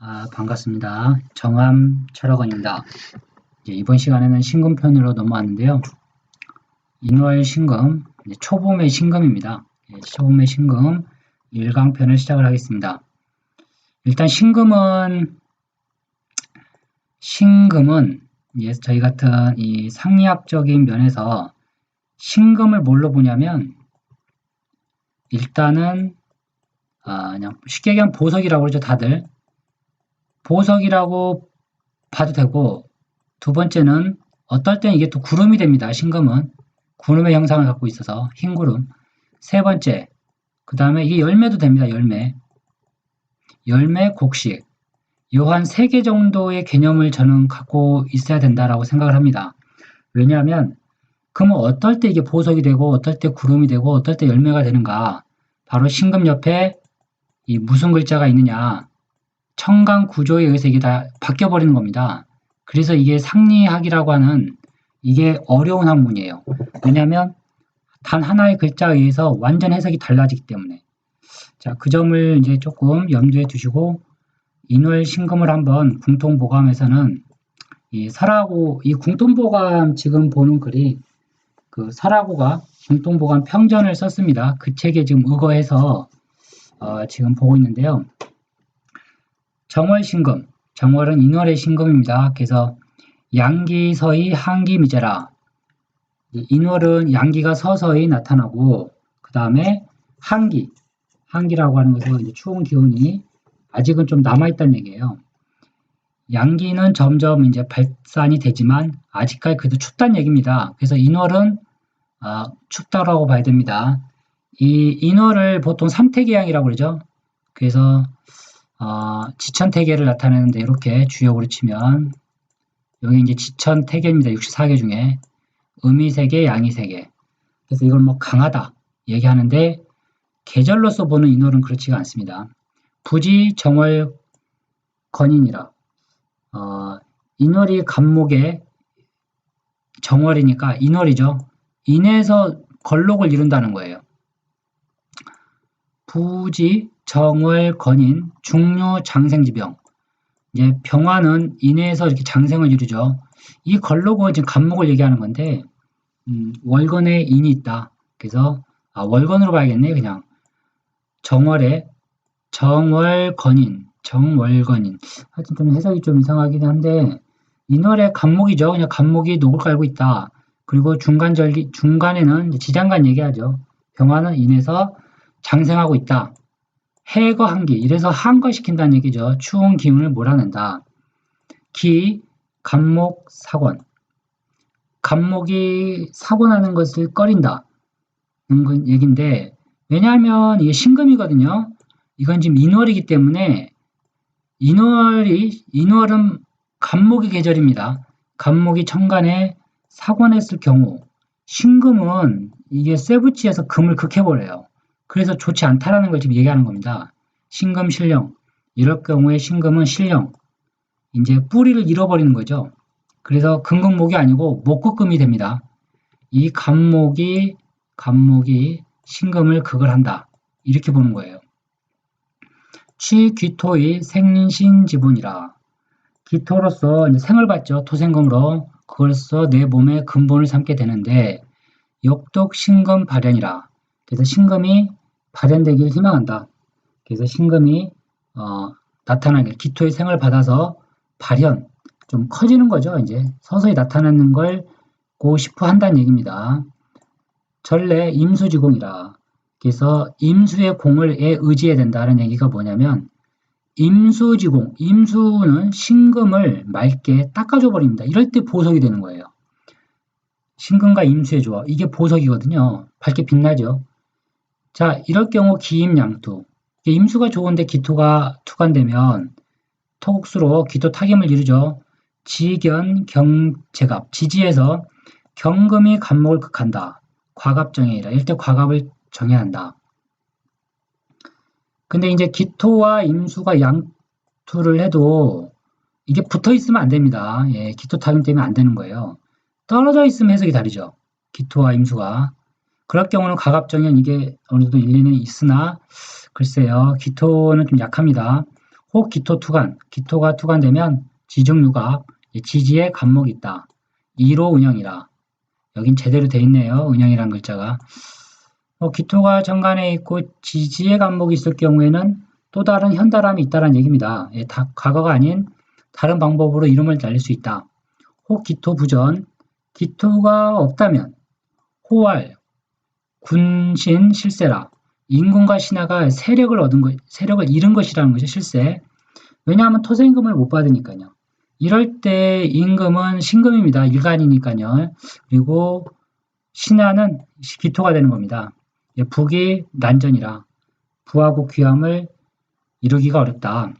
아, 반갑습니다. 정함 철학원입니다. 이번 시간에는 신금 편으로 넘어왔는데요. 인월 신금, 초봄의 신금입니다. 예, 초봄의 신금 1강편을 시작을 하겠습니다. 일단 신금은 신금은 예, 저희 같은 이 상리학적인 면에서 신금을 뭘로 보냐면 일단은 아, 그냥 쉽게 얘기하면 보석이라고 그러죠 다들 보석이라고 봐도 되고 두 번째는 어떨 땐 이게 또 구름이 됩니다. 신금은 구름의 형상을 갖고 있어서 흰 구름. 세 번째 그 다음에 이게 열매도 됩니다. 열매. 열매 곡식. 요한세개 정도의 개념을 저는 갖고 있어야 된다라고 생각을 합니다. 왜냐하면 그러면 어떨 때 이게 보석이 되고 어떨 때 구름이 되고 어떨 때 열매가 되는가? 바로 신금 옆에 이 무슨 글자가 있느냐? 청강 구조에 의해서 이게 다 바뀌어 버리는 겁니다. 그래서 이게 상리학이라고 하는 이게 어려운 학문이에요. 왜냐하면 단 하나의 글자에 의해서 완전 해석이 달라지기 때문에. 자, 그 점을 이제 조금 염두에 두시고 인월 신금을 한번 궁통보감에서는 이 설하고 이 궁통보감 지금 보는 글이 그 설하고가 궁통보감 평전을 썼습니다. 그 책에 지금 의거해서 어, 지금 보고 있는데요. 정월신금, 정월은 인월의 신금입니다. 그래서 양기서히 한기 미제라. 인월은 양기가 서서히 나타나고 그 다음에 한기, 한기라고 하는 것은 이제 추운 기운이 아직은 좀 남아있다는 얘기예요. 양기는 점점 이제 발산이 되지만 아직까지 그래도 춥다는 얘기입니다. 그래서 인월은 아, 춥다라고 봐야 됩니다. 이 인월을 보통 삼태계양이라고 그러죠. 그래서 어, 지천 태계를 나타내는데 이렇게 주역으로 치면 여기 이제 지천 태계입니다. 64개 중에 음이 3개, 양이 3개. 그래서 이걸 뭐 강하다 얘기하는데 계절로서 보는 인월은 그렇지가 않습니다. 부지 정월 건인이라 어, 인월이 간목의 정월이니까 인월이죠. 인에서 걸록을 이룬다는 거예요. 부지 정월 건인 중류 장생지병 이제 병화는 인해서 이렇게 장생을 이루죠. 이 걸로고 지금 간목을 얘기하는 건데 음, 월건에 인이 있다. 그래서 아, 월건으로 봐야겠네 그냥 정월에 정월건인 정월건인 하여튼 좀 해석이 좀 이상하긴 한데 인월의 간목이죠. 그냥 간목이 녹을 깔고 있다. 그리고 중간절기 중간에는 지장간 얘기하죠. 병화는 인해서 장생하고 있다. 해거 한기 이래서 한거시킨다는 얘기죠. 추운 기운을 몰아낸다. 기, 간목, 사권. 간목이 사권하는 것을 꺼린다. 는 얘기인데 왜냐하면 이게 신금이거든요. 이건 지금 인월이기 때문에 인월이 인월은 간목의 계절입니다. 간목이 천간에 사권했을 경우 신금은 이게 쇠붙이에서 금을 극해버려요. 그래서 좋지 않다라는 걸 지금 얘기하는 겁니다. 신금 신령. 이럴 경우에 신금은 신령. 이제 뿌리를 잃어버리는 거죠. 그래서 금금목이 아니고 목극금이 됩니다. 이 간목이 간목이 신금을 극을 한다. 이렇게 보는 거예요. 취 귀토의 생신 지분이라. 기토로서 생을 받죠. 토생금으로. 그걸로써 내 몸의 근본을 삼게 되는데 역독 신금 발현이라. 그래서 신금이 발현되길 희망한다. 그래서 신금이 어, 나타나길 기토의 생을 받아서 발현 좀 커지는 거죠. 이제 서서히 나타나는 걸 고 싶어 한다는 얘기입니다. 전래 임수지공이라. 그래서 임수의 공을 에 의지해야 된다는 얘기가 뭐냐면 임수지공, 임수는 신금을 맑게 닦아줘 버립니다. 이럴 때 보석이 되는 거예요. 신금과 임수의 조화, 이게 보석이거든요. 밝게 빛나죠. 자, 이럴 경우 기임양투. 임수가 좋은데 기토가 투간되면 토국수로 기토 타김을 이루죠. 지견, 경제갑, 지지에서 경금이 간목을 극한다. 과갑정해이라. 이때 과갑을 정해야 한다. 근데 이제 기토와 임수가 양투를 해도 이게 붙어 있으면 안 됩니다. 예, 기토 타김 때문에 안 되는 거예요. 떨어져 있으면 해석이 다르죠. 기토와 임수가. 그럴 경우는 가갑정현 이게 어느 정도 일리는 있으나 글쎄요 기토는 좀 약합니다. 혹 기토 투간, 기토가 투간되면 지중유가 지지에 간목이 있다. 2로 운영이라. 여긴 제대로 돼 있네요. 운영이란 글자가. 어, 기토가 정간에 있고 지지에 간목이 있을 경우에는 또 다른 현달함이 있다는 얘기입니다. 예, 다, 과거가 아닌 다른 방법으로 이름을 날릴 수 있다. 혹 기토 부전, 기토가 없다면 호활, 군신 실세라. 인군과 신하가 세력을 얻은 것, 세력을 잃은 것이라는 것이 실세. 왜냐하면 토생금을 못 받으니까요. 이럴 때 임금은 신금입니다. 일간이니까요. 그리고 신하는 기토가 되는 겁니다. 예, 북이 난전이라 부하고 귀함을 이루기가 어렵다.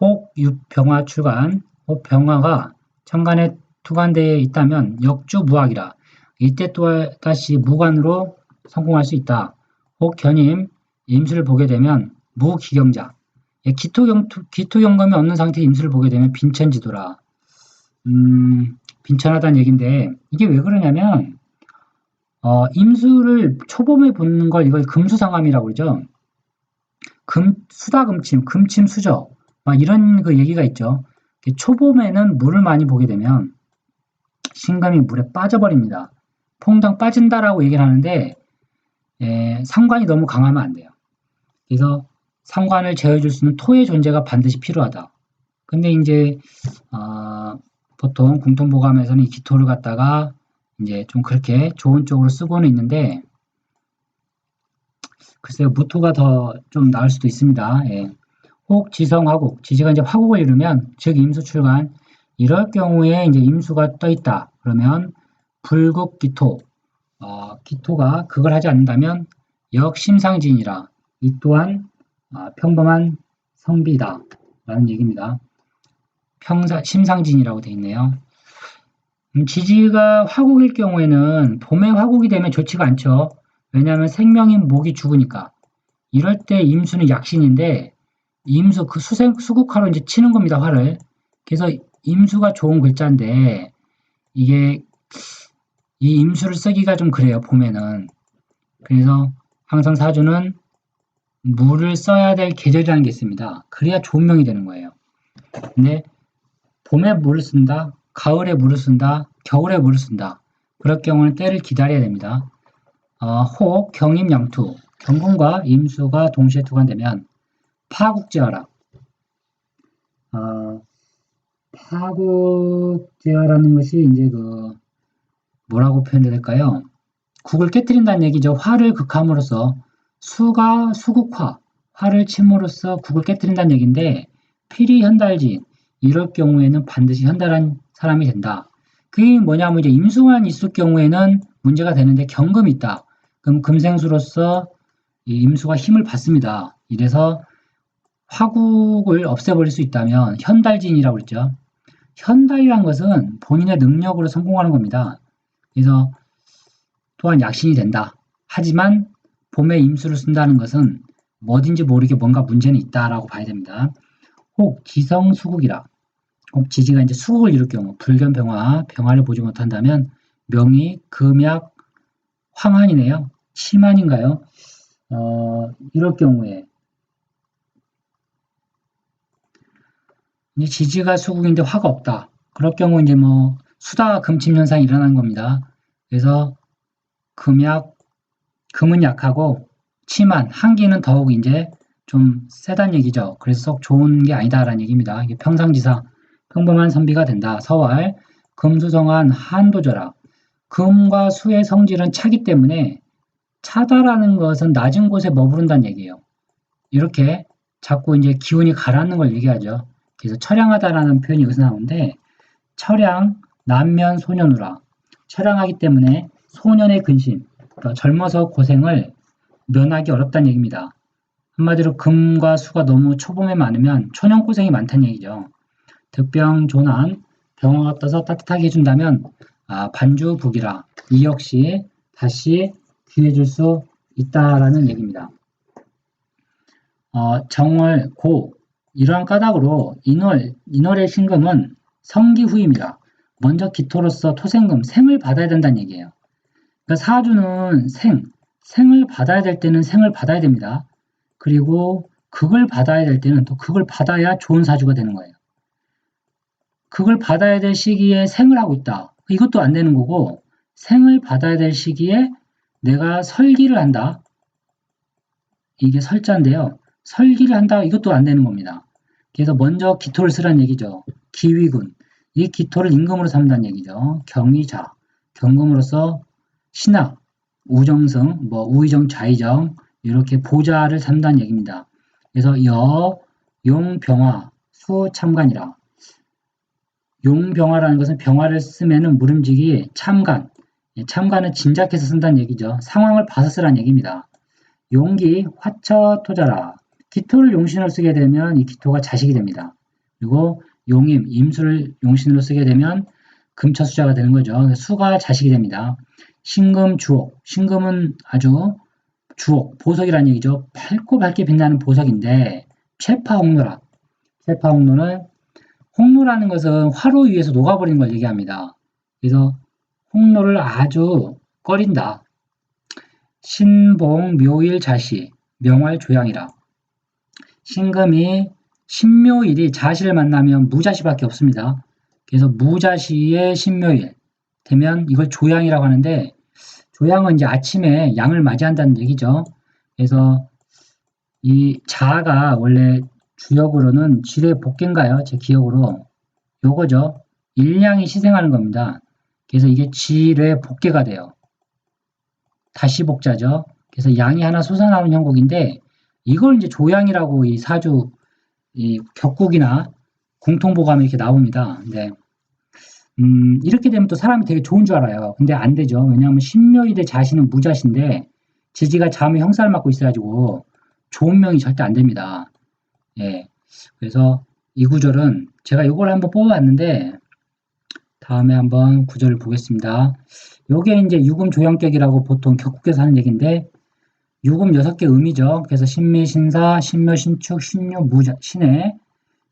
혹 육병화 출간, 혹 병화가 천간에 투간되어 있다면 역주 무학이라 이때 또 다시 무관으로 성공할 수 있다. 혹 견임, 임수를 보게 되면 무기경자, 예, 기토경, 기토경금이 없는 상태의 임수를 보게 되면 빈천지도라. 음, 빈천하다는 얘기인데 이게 왜 그러냐면 어, 임수를 초봄에 보는 걸 이걸 금수상함이라고 그러죠. 금, 수다금침, 금침수저 막 이런 그 얘기가 있죠. 초봄에는 물을 많이 보게 되면 신금이 물에 빠져버립니다. 퐁당 빠진다라고 얘기를 하는데 에, 상관이 너무 강하면 안 돼요. 그래서 상관을 제어해줄 수 있는 토의 존재가 반드시 필요하다. 근데 이제 어, 보통 공통보감에서는 이 기토를 갖다가 이제 좀 그렇게 좋은 쪽으로 쓰고는 있는데 글쎄요 무토가 더 좀 나을 수도 있습니다. 예. 혹 지성화국 지지가 이제 화국을 이루면 즉 임수 출간 이럴 경우에 이제 임수가 떠 있다 그러면 불국 기토 어, 기토가 그걸 하지 않는다면 역심상진이라 이 또한 어, 평범한 성비다 라는 얘기입니다. 평사 심상진이라고 되어 있네요. 음, 지지가 화국일 경우에는 봄에 화국이 되면 좋지가 않죠. 왜냐하면 생명인 목이 죽으니까. 이럴 때 임수는 약신인데 임수 그 수생 수국화로 이제 치는 겁니다 화를. 그래서 임수가 좋은 글자인데 이게 이 임수를 쓰기가 좀 그래요 봄에는. 그래서 항상 사주는 물을 써야 될 계절이라는 게 있습니다. 그래야 좋은 명이 되는 거예요. 근데 봄에 물을 쓴다, 가을에 물을 쓴다, 겨울에 물을 쓴다. 그럴 경우는 때를 기다려야 됩니다. 어, 혹, 경임, 양투, 경금과 임수가 동시에 투간되면 파국제어라. 어, 파국제어라는 것이 이제 그 뭐라고 표현해야 될까요? 국을 깨뜨린다는 얘기죠. 화를 극함으로써 수가 수국화, 화를 침으로써 국을 깨뜨린다는 얘기인데 필히 현달진 이럴 경우에는 반드시 현달한 사람이 된다. 그게 뭐냐면 이제 임수만 있을 경우에는 문제가 되는데 경금이 있다. 그럼 금생수로서 이 임수가 힘을 받습니다. 이래서 화국을 없애버릴 수 있다면 현달진이라고 그랬죠. 현달이란 것은 본인의 능력으로 성공하는 겁니다. 그래서 또한 약신이 된다. 하지만 봄에 임수를 쓴다는 것은 뭐든지 모르게 뭔가 문제는 있다라고 봐야 됩니다. 혹 지성수국이라 혹 지지가 이제 수국을 이룰 경우 불견병화, 병화를 보지 못한다면 명이 금약 황한이네요. 치만인가요? 어, 이럴 경우에 지지가 수국인데 화가 없다. 그럴 경우 이제 뭐 수다 금침 현상이 일어나는 겁니다. 그래서 금약 금은 약하고 치만 한기는 더욱 이제 좀 세단 얘기죠. 그래서 썩 좋은 게 아니다라는 얘기입니다. 이게 평상지사 평범한 선비가 된다. 서왈 금수성한 한도저라 금과 수의 성질은 차기 때문에 차다라는 것은 낮은 곳에 머무른다는 얘기예요. 이렇게 자꾸 이제 기운이 가라앉는 걸 얘기하죠. 그래서 처량하다라는 표현이 여기서 나오는데 처량, 남면 소년우라 처량하기 때문에 소년의 근심, 그러니까 젊어서 고생을 면하기 어렵다는 얘기입니다. 한마디로 금과 수가 너무 초봄에 많으면 초년 고생이 많다는 얘기죠. 득병, 조난, 병화가 떠서 따뜻하게 해준다면 아, 반주북이라 이 역시 다시 귀해줄 수 있다라는 얘기입니다. 어, 정월, 고 이러한 까닭으로 인월, 인월의 신금은 성기후입니다. 먼저 기토로서 토생금, 생을 받아야 된다는 얘기예요. 그러니까 사주는 생, 생을 받아야 될 때는 생을 받아야 됩니다. 그리고 그걸 받아야 될 때는 또 그걸 받아야 좋은 사주가 되는 거예요. 그걸 받아야 될 시기에 생을 하고 있다. 이것도 안 되는 거고 생을 받아야 될 시기에 내가 설기를 한다. 이게 설자인데요. 설기를 한다. 이것도 안 되는 겁니다. 그래서 먼저 기토를 쓰란 얘기죠. 기위군. 이 기토를 임금으로 삼다는 얘기죠. 경의자. 경금으로서 신학, 우정승, 뭐 우의정, 좌의정 이렇게 보좌를 삼다는 얘기입니다. 그래서 여, 용, 병화, 수, 참관이라. 용, 병화라는 것은 병화를 쓰면은 물음직이 참관. 예, 참관은 진작해서 쓴다는 얘기죠. 상황을 봐서 쓰라는 얘기입니다. 용기, 화처, 토자라. 기토를 용신으로 쓰게 되면 이 기토가 자식이 됩니다. 그리고 용임, 임수를 용신으로 쓰게 되면 금처수자가 되는 거죠. 수가 자식이 됩니다. 신금, 주옥. 신금은 아주 주옥, 보석이라는 얘기죠. 밝고 밝게 빛나는 보석인데 최파 홍로라. 최파 홍로는 홍로라는 것은 화로 위에서 녹아버리는 걸 얘기합니다. 그래서 홍로를 아주 꺼린다. 신봉, 묘일, 자시, 명활, 조양이라. 신금이 신묘일이 자시를 만나면 무자시밖에 없습니다. 그래서 무자시의 신묘일 되면 이걸 조양이라고 하는데 조양은 이제 아침에 양을 맞이한다는 얘기죠. 그래서 이 자가 원래 주역으로는 지뢰 복개인가요? 제 기억으로 요거죠. 일량이 시생하는 겁니다. 그래서 이게 지뢰 복개가 돼요. 다시 복자죠. 그래서 양이 하나 솟아나오는 형국인데 이걸 이제 조양이라고 이 사주 이 격국이나 공통보감이 이렇게 나옵니다. 근데 음, 이렇게 되면 또 사람이 되게 좋은 줄 알아요. 근데 안 되죠. 왜냐하면 신묘일의 자신은 무자신데 지지가 잠의 형사를 맡고 있어가지고 좋은 명이 절대 안 됩니다. 예. 그래서 이 구절은 제가 이걸 한번 뽑아봤는데 다음에 한번 구절을 보겠습니다. 요게 이제 유금 조형격이라고 보통 격국에서 하는 얘기인데 유금 6개 음이죠. 그래서 신미, 신사, 신묘, 신축, 신유, 무자, 신해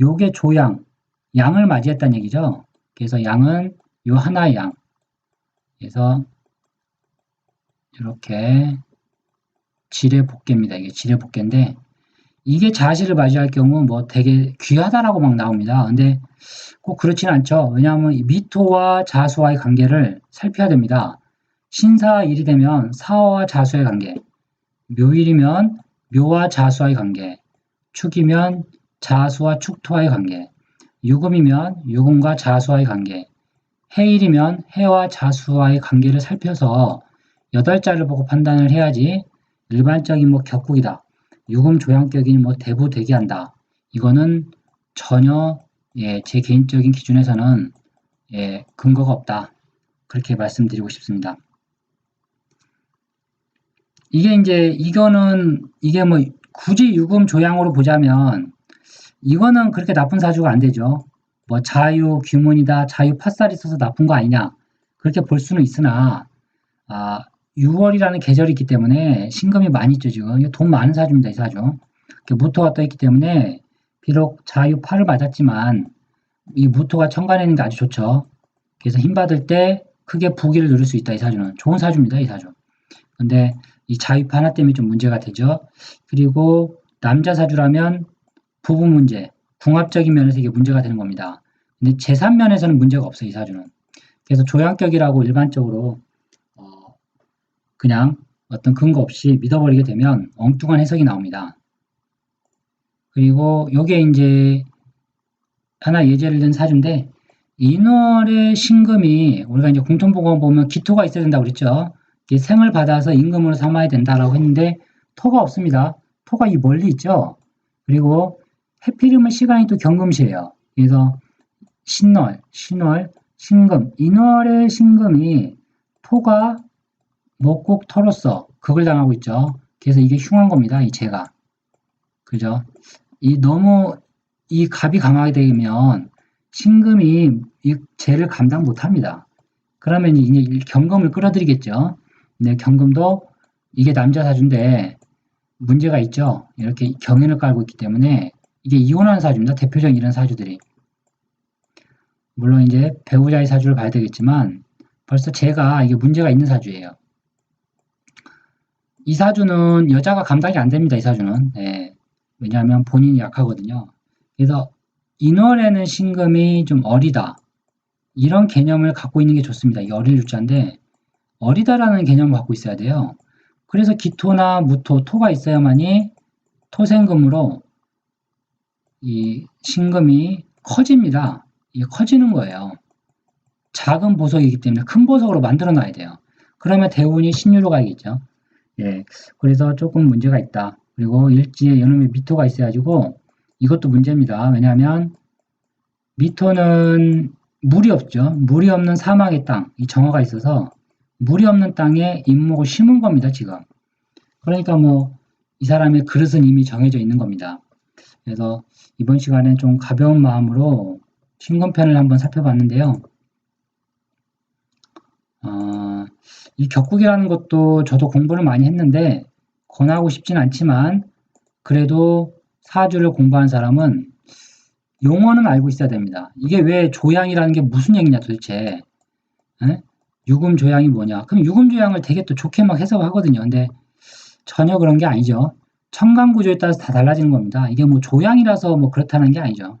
요게 조양, 양을 맞이했다는 얘기죠. 그래서 양은 요 하나의 양. 그래서 이렇게 지뢰 복개입니다. 이게 지뢰 복개인데 이게 자시를 맞이할 경우 뭐 되게 귀하다라고 막 나옵니다. 근데 꼭 그렇지는 않죠. 왜냐하면 미토와 자수와의 관계를 살펴야 됩니다. 신사 일이 되면 사화와 자수의 관계, 묘일이면 묘와 자수와의 관계, 축이면 자수와 축토와의 관계, 유금이면 유금과 자수와의 관계, 해일이면 해와 자수와의 관계를 살펴서 여덟 자를 보고 판단을 해야지 일반적인 뭐 격국이다. 유금 조향격인 뭐 대부 대기한다. 이거는 전혀 예, 제 개인적인 기준에서는 예, 근거가 없다. 그렇게 말씀드리고 싶습니다. 이게 이제 이거는 이게 뭐 굳이 유금 조향으로 보자면 이거는 그렇게 나쁜 사주가 안 되죠. 뭐 자유 규문이다, 자유 팥살이 있어서 나쁜 거 아니냐. 그렇게 볼 수는 있으나 아, 6월이라는 계절이 있기 때문에 신금이 많이 있죠 지금. 돈 많은 사주입니다 이 사주. 무토가 떠 있기 때문에 비록 자유 팔을 맞았지만 이 무토가 천간에 있는 게 아주 좋죠. 그래서 힘 받을 때 크게 부기를 누릴 수 있다 이 사주는. 좋은 사주입니다 이 사주. 근데 이 자유파 하나 때문에 좀 문제가 되죠 그리고 남자 사주라면 부부 문제 궁합적인 면에서 이게 문제가 되는 겁니다 근데 제3면에서는 문제가 없어요 이 사주는 그래서 조양격이라고 일반적으로 그냥 어떤 근거 없이 믿어버리게 되면 엉뚱한 해석이 나옵니다. 그리고 요게 이제 하나 예제를 든 사주인데 인월의 신금이 우리가 이제 공통보건 보면 기토가 있어야 된다고 그랬죠. 생을 받아서 임금으로 삼아야 된다라고 했는데 토가 없습니다. 토가 이 멀리 있죠. 그리고 해필이면 시간이 또 경금시예요. 그래서 신월, 신월, 신금, 인월의 신금이 토가 뭐꼭 털었어. 그걸 당하고 있죠. 그래서 이게 흉한 겁니다. 이 죄가. 그죠? 이 너무 이 갑이 강하게 되면 신금이 이 죄를 감당 못 합니다. 그러면 이제 경금을 끌어들이겠죠. 근데 경금도 이게 남자 사주인데 문제가 있죠. 이렇게 경연을 깔고 있기 때문에 이게 이혼한 사주입니다. 대표적인 이런 사주들이. 물론 이제 배우자의 사주를 봐야 되겠지만 벌써 제가 이게 문제가 있는 사주예요. 이 사주는 여자가 감당이 안 됩니다. 이 사주는. 네. 왜냐하면 본인이 약하거든요. 그래서 인월에는 신금이 좀 어리다. 이런 개념을 갖고 있는 게 좋습니다. 이 어릴 유자인데 어리다라는 개념을 갖고 있어야 돼요. 그래서 기토나 무토, 토가 있어야만이 토생금으로 이 신금이 커집니다. 이게 커지는 거예요. 작은 보석이기 때문에 큰 보석으로 만들어 놔야 돼요. 그러면 대운이 신유로 가겠죠. 예. 그래서 조금 문제가 있다. 그리고 일지에 연음에 미토가 있어가지고 이것도 문제입니다. 왜냐하면 미토는 물이 없죠. 물이 없는 사막의 땅, 이 정화가 있어서 물이 없는 땅에 임목을 심은 겁니다, 지금. 그러니까 뭐 이 사람의 그릇은 이미 정해져 있는 겁니다. 그래서 이번 시간엔 좀 가벼운 마음으로 신금편을 한번 살펴봤는데요. 어, 이 격국이라는 것도 저도 공부를 많이 했는데 권하고 싶진 않지만 그래도 사주를 공부한 사람은 용어는 알고 있어야 됩니다. 이게 왜 조양이라는 게 무슨 얘기냐 도대체. 에? 유금 조양이 뭐냐. 그럼 유금 조양을 되게 또 좋게 막 해석하거든요. 근데 전혀 그런 게 아니죠. 청강 구조에 따라서 다 달라지는 겁니다. 이게 뭐 조양이라서 뭐 그렇다는 게 아니죠.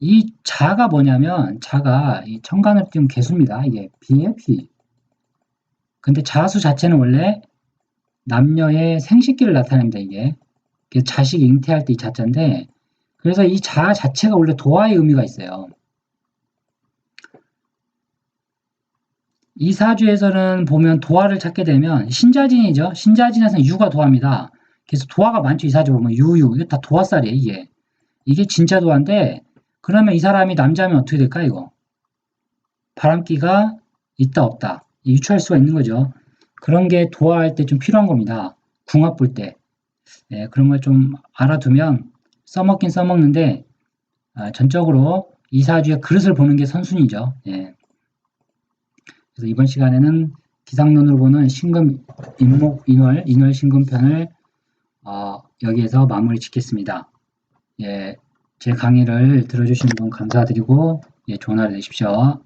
이 자가 뭐냐면 자가 이 청간을 띄운 개수입니다. 이게 비에 비. 근데 자수 자체는 원래 남녀의 생식기를 나타냅니다. 이게 자식 잉태할 때 이 자자인데 그래서 이 자 자체가 원래 도화의 의미가 있어요. 이 사주에서는 보면 도화를 찾게 되면 신자진이죠. 신자진에서는 유가 도화입니다. 그래서 도화가 많죠. 이 사주 보면 유유 이게 다 도화살이에요. 이게 이게 진짜 도화인데 그러면 이 사람이 남자면 어떻게 될까 이거 바람기가 있다 없다 유추할 수가 있는 거죠. 그런 게 도화할 때 좀 필요한 겁니다. 궁합 볼 때. 네, 그런 걸 좀 알아두면 써먹긴 써먹는데 아, 전적으로 이 사주의 그릇을 보는 게 선순위죠. 예. 그래서 이번 시간에는 기상론으로 보는 신금 인목 인월 인월 신금 편을 어, 여기에서 마무리 짓겠습니다. 예, 제 강의를 들어주신 분 감사드리고 예, 좋은 하루 되십시오.